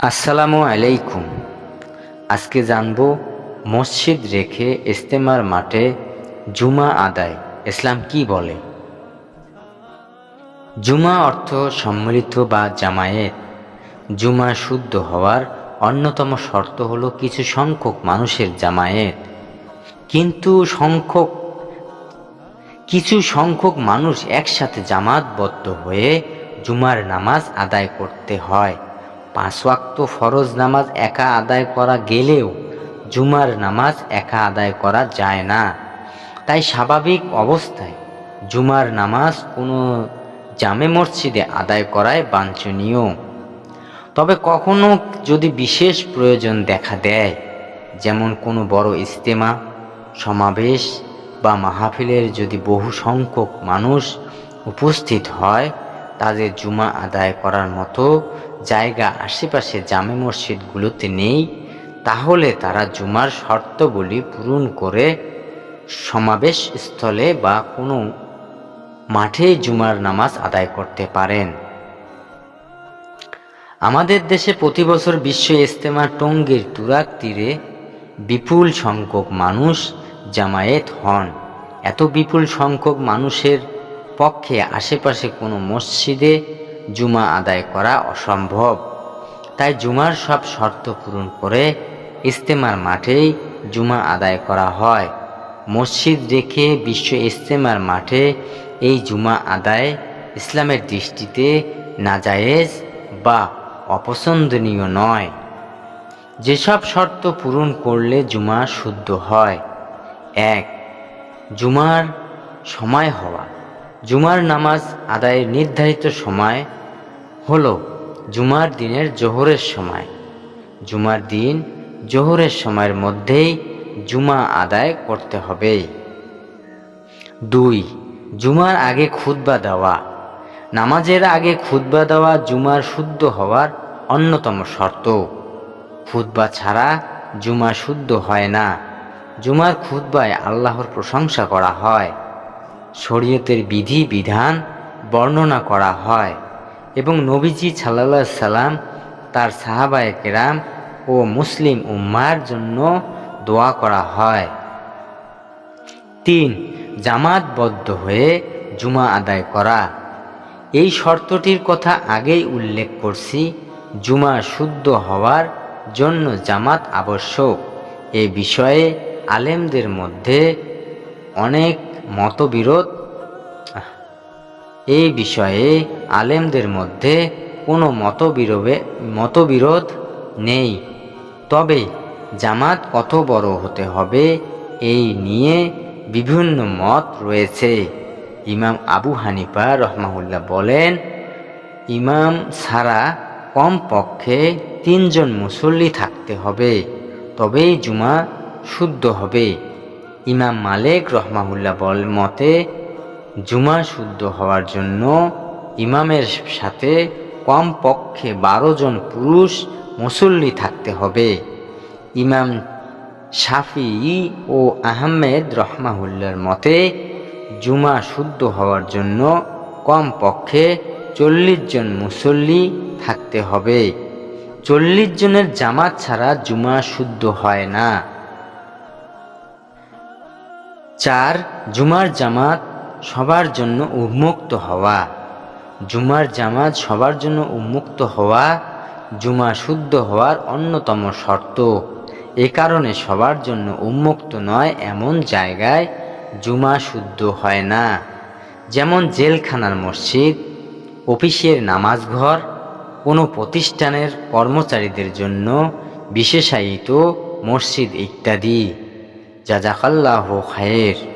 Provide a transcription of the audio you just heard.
আসসালামু আলাইকুম। আজকে জানব মসজিদ রেখে ইস্তেমার মাঠে জুমা আদায়, ইসলাম কি বলে? জুমা অর্থ সম্মিলিত বা জামায়েত। জুমা শুদ্ধ হওয়ার অন্যতম শর্ত হলো কিছু সংখ্যক মানুষের জামায়েত। কিন্তু সংখ্যক, কিছু সংখ্যক মানুষ একসাথে জামাতবদ্ধ হয়ে জুমার নামাজ আদায় করতে হয়। পাঁচ ওয়াক্ত ফরজ নামাজ একা আদায় করা গেলেও জুমার নামাজ একা আদায় করা যায় না। তাই স্বাভাবিক অবস্থায় জুমার নামাজ কোনো জামে মসজিদে আদায় করায় বাঞ্ছনীয়। তবে কখনো যদি বিশেষ প্রয়োজন দেখা দেয়, যেমন কোনো বড় ইস্তেমা সমাবেশ বা মাহফিলের যদি বহু সংখ্যক মানুষ উপস্থিত হয়, তাদের জুমা আদায় করার মতো জায়গা আশেপাশে জামে মসজিদগুলোতে নেই, তাহলে তারা জুমার শর্তগুলি পূরণ করে সমাবেশ স্থলে বা কোনো মাঠে জুমার নামাজ আদায় করতে পারেন। আমাদের দেশে প্রতি বছর বিশ্ব ইস্তেমা টঙ্গীর তুরাক তীরে বিপুল সংখ্যক মানুষ জামায়েত হন। এত বিপুল সংখ্যক মানুষের পক্ষে আশেপাশে কোনো মসজিদে জুমা আদায় করা অসম্ভব। তাই জুমার সব শর্ত পূরণ করে ইস্তেমার মাঠেই জুমা আদায় করা হয়। মসজিদ রেখে বিশ্ব ইস্তেমার মাঠে এই জুমা আদায় ইসলামের দৃষ্টিতে নাজায়েজ বা অপছন্দনীয় নয়। যেসব শর্ত পূরণ করলে জুমা শুদ্ধ হয়। এক, জুমার সময় হওয়া। জুমার নামাজ আদায়ের নির্ধারিত সময় হলো জুমার দিনের জোহরের সময়। জুমার দিন জোহরের সময়ের মধ্যেই জুমা আদায় করতে হবে। দুই, জুমার আগে খুতবা দেওয়া। নামাজের আগে খুতবা দেওয়া জুমার শুদ্ধ হওয়ার অন্যতম শর্ত। খুতবা ছাড়া জুমা শুদ্ধ হয় না। জুমার খুতবায় আল্লাহর প্রশংসা করা হয়। শরীয়তের বিধি, বিধান বর্ণনা করা হয় এবং নবীজি সাল্লা সাল্লাম তার সাহাবায় কেরাম ও মুসলিম উম্মার জন্য দোয়া করা হয়। তিন, জামাতবদ্ধ হয়ে জুমা আদায় করা। এই শর্তটির কথা আগেই উল্লেখ করছি, জুমা শুদ্ধ হওয়ার জন্য জামাত আবশ্যক। এ বিষয়ে আলেমদের মধ্যে অনেক মতবিরোধ? এই বিষয়ে আলেমদের মধ্যে কোনো মতবিরোধে, মতবিরোধ নেই। তবে জামাত কত বড় হতে হবে এই নিয়ে বিভিন্ন মত রয়েছে। ইমাম আবু হানিফা রহমাহুল্লাহ বলেন, ইমাম ছাড়া কমপক্ষে তিনজন মুসল্লি থাকতে হবে, তবেই জুমা শুদ্ধ হবে। ইমাম মালিক রহমাহুল্লাহ বল মতে, জুমা শুদ্ধ হওয়ার জন্য ইমামের সাথে কমপক্ষে বারো জন পুরুষ মুসল্লি থাকতে হবে। ইমাম শাফি ও আহমেদ রহমাহুল্লার মতে, জুমা শুদ্ধ হওয়ার জন্য কমপক্ষে চল্লিশ জন মুসল্লি থাকতে হবে। চল্লিশ জনের জামাত ছাড়া জুমা শুদ্ধ হয় না। চার, জুমার জামাত সবার জন্য উন্মুক্ত হওয়া। জুমার জামাত সবার জন্য উন্মুক্ত হওয়া জুমা শুদ্ধ হওয়ার অন্যতম শর্ত। এ কারণে সবার জন্য উন্মুক্ত নয় এমন জায়গায় জুমা শুদ্ধ হয় না। যেমন জেলখানার মসজিদ, অফিসের নামাজ ঘর কোনো প্রতিষ্ঠানের কর্মচারীদের জন্য বিশেষায়িত মসজিদ ইত্যাদি। জাজাকাল্লাহ খায়ের